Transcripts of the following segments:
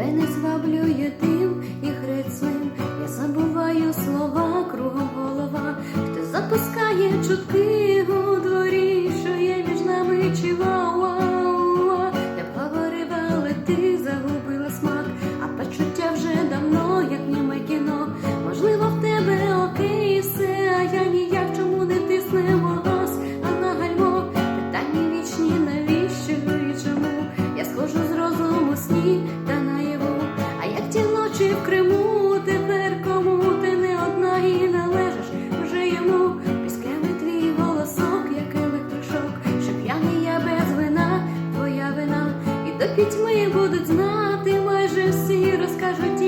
тебе не зваблює дим і грицим. Я забуваю слова кругом голова. Хто запускає чутки у дворі, що є між нами чива-уа-уа. Я говорила, але ти загубила смак, а почуття вже давно, як німе кіно. Можливо, в тебе окей, все, а я ніяк чому не тиснемо газ, а на гальмо питання вічні, навіщо і чому? Я схожу з розуму сні пітьми будуть знати майже всі, розкажуть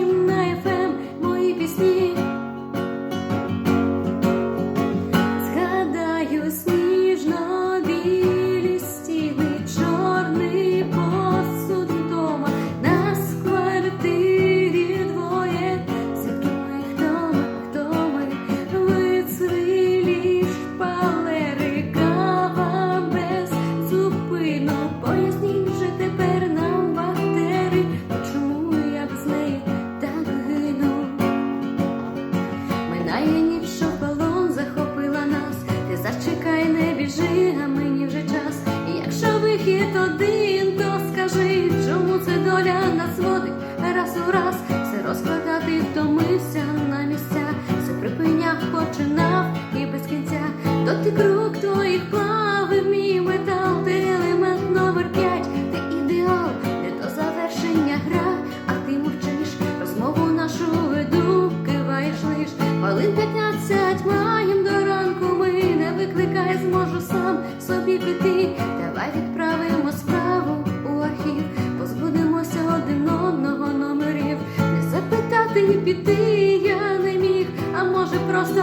вихід один, то скажи, чому це доля нас водить раз у раз. Все розкладати втомився на місця, все припиняв, починав і без кінця. Дотик рук твоїх плавив мій метал, ти елемент номер п'ять, ти ідеал, не до завершення гра, а ти мовчиш, розмову нашу веду, киваєш лиш. Хвилин п'ятнадцять маєм викликай, зможу сам собі піти. Давай відправимо справу у архів, позбудемося один одного номерів. Не запитати і піти я не міг, а може просто